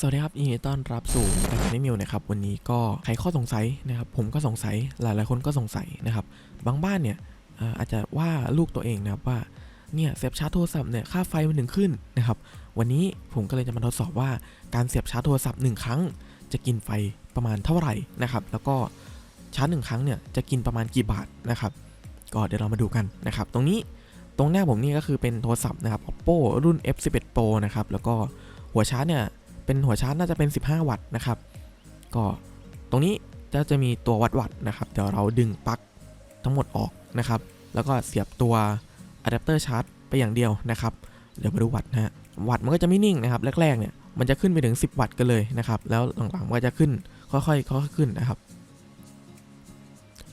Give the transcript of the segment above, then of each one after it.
สวัสดีครับยินดีต้อนรับสู่รายการนิมิวนะครับวันนี้ก็ไขข้อสงสัยนะครับ ผมก็สงสัยหลายๆคนก็สงสัยนะครับ บางบ้านเนี่ยอาจจะว่าลูกตัวเองนะครับว่าเนี่ยเสียบชาร์จโทรศัพท์เนี่ยค่าไฟมันถึงขึ้นนะครับ วันนี้ผมก็เลยจะมาทดสอบว่าการเสียบชาร์จโทรศัพท์หนึ่งครั้ง จะกินไฟประมาณเท่าไหร่นะครับ แล้วก็ชาร์จหนึ่งครั้งเนี่ยจะกินประมาณกี่บาทนะครับ ก็เดี๋ยวเรามาดูกันนะครับ ตรงนี้ตรงหน้าผมนี่ก็คือเป็นโทรศัพท์นะครับ oppo รุ่น f11 pro นะครับแล้วก็หัวชาร์จเนี่ย เป็นหัวชาร์จน่าจะเป็น 15 วัตต์นะครับ ก็ตรงนี้จะจะมีตัววัดวัตต์นะครับ เดี๋ยวเราดึงปลั๊กทั้งหมดออกนะครับ แล้วก็เสียบตัวอะแดปเตอร์ชาร์จไปอย่างเดียวนะครับ เดี๋ยวมาดูวัตต์นะฮะ วัตต์มันก็จะไม่นิ่งนะครับ แรกๆเนี่ยมันจะขึ้นไปถึง 10 วัตต์กันเลยนะครับ แล้วหลังๆมันก็จะขึ้นค่อยๆค่อยๆขึ้นนะครับ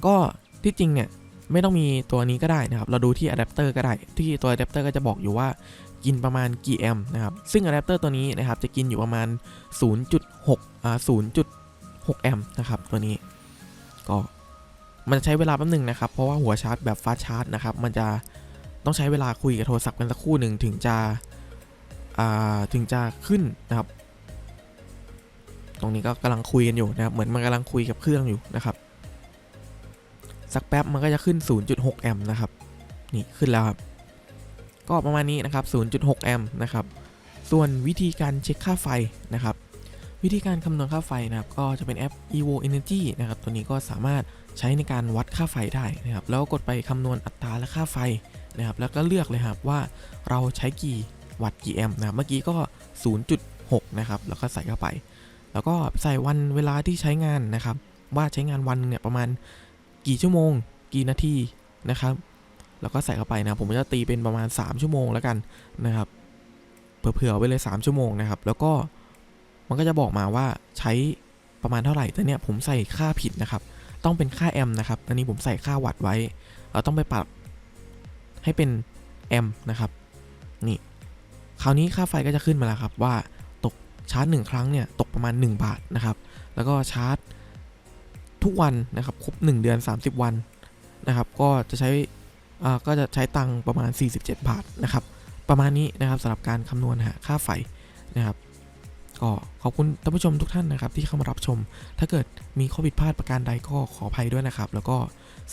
ก็ที่จริงเนี่ยไม่ต้องมีตัวนี้ก็ได้นะครับ เราดูที่อะแดปเตอร์ก็ได้ ที่ตัวอะแดปเตอร์ก็จะบอกอยู่ว่า กินประมาณกี่แอมป์นะครับ ซึ่งอะแดปเตอร์ตัวนี้นะครับจะกินอยู่ประมาณ 0.6อ่า0.6 แอมป์นะครับตัวนี้ ก็มันจะใช้เวลาแป๊บหนึงนะครับ เพราะว่าหัวชาร์จแบบฟาสชาร์จนะครับ มันจะต้องใช้เวลาคุยกับโทรศัพท์กันสักครู่หนึ่งถึงจะถึงจะขึ้นนะครับ ตรงนี้ก็กำลังคุยกันอยู่นะครับ เหมือนมันกำลังคุยกับเครื่องอยู่นะครับ สักแป๊บมันก็จะขึ้น 0.6 แอมป์นะครับ นี่ขึ้นแล้วครับ ก็ประมาณนี้นะครับ 0.6 แอมป์นะครับ ส่วนวิธีการเช็คค่าไฟนะครับ วิธีการคำนวณค่าไฟนะครับ ก็จะเป็นแอป evo energy นะครับ ตัวนี้ก็สามารถใช้ในการวัดค่าไฟได้นะครับ แล้วกดไปคำนวณอัตราและค่าไฟนะครับ แล้วก็เลือกเลยครับว่าเราใช้กี่วัตต์กี่แอมป์นะครับ เมื่อกี้ก็ 0.6 นะครับ แล้วก็ใส่เข้าไป แล้วก็ใส่วันเวลาที่ใช้งานนะครับ ว่าใช้งานวันเนี่ยประมาณกี่ชั่วโมง กี่นาทีนะครับ แล้วก็ใส่เข้าไปนะ ผมจะตีเป็นประมาณ 3 ชั่วโมงแล้วกันนะครับเผื่อๆไว้เลย 3 ชั่วโมงนะครับ แล้วก็มันก็จะบอกมาว่าใช้ประมาณเท่าไหร่แต่เนี่ยผมใส่ค่าผิดนะครับ ต้องเป็นค่าแอมนะครับอันนี้ผมใส่ค่าวัตต์ไว้ เราต้องไปปรับให้เป็นแอมนะครับ นี่ คราวนี้ค่าไฟก็จะขึ้นมาแล้วครับว่าตกชาร์จ 1 ครั้งเนี่ยตกประมาณ 1 บาทนะครับ แล้วก็ชาร์จทุกวันนะครับครบ 1 เดือน 30 วันนะครับ ก็จะใช้ ก็จะใช้ตังประมาณ 47 บาทนะครับ ประมาณนี้นะครับสำหรับการคำนวณหาค่าไฟนะครับก็ขอบคุณท่านผู้ชมทุกท่านนะครับที่เข้ามารับชม ถ้าเกิดมีข้อผิดพลาดประการใดก็ขออภัยด้วยนะครับ แล้วก็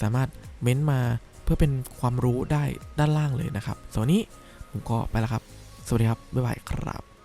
สามารถเม้นต์มาเพื่อเป็นความรู้ได้ด้านล่างเลยนะครับสำหรับวันนี้ผมก็ไปแล้วครับ สวัสดีครับ บ๊ายบายครับ